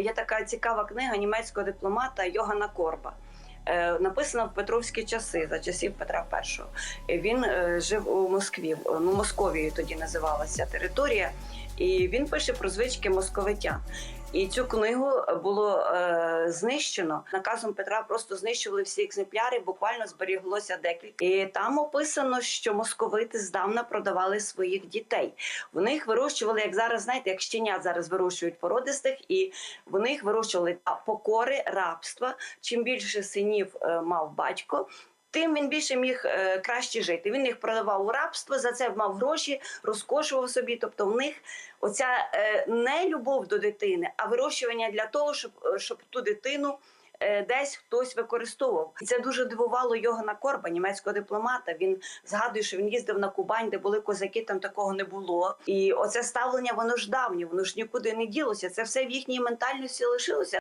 є така цікава книга німецького дипломата Йогана Корба. Е, Написана в Петровські часи за часів Петра І. Він е, жив у Москві, ну Московією тоді називалася територія, і він пише про звички московитян. І цю книгу було е, знищено наказом Петра. Просто знищували всі екземпляри. Буквально зберіглося декілька. І там описано, що московити здавна продавали своїх дітей. В них вирощували, як зараз знаєте, як щенят зараз вирощують породистих, і вони їх вирощували покори, рабства. Чим більше синів е, мав батько. Тим він більше міг е, краще жити. Він їх продавав у рабство, за це мав гроші, розкошував собі. Тобто, в них оця е, не любов до дитини, а вирощування для того, щоб, е, щоб ту дитину десь хтось використовував. І це дуже дивувало Йогана Корба, німецького дипломата. Він згадує, що він їздив на Кубань, де були козаки, там такого не було. І оце ставлення воно ж давнє, воно ж нікуди не ділося. Це все в їхній ментальності лишилося.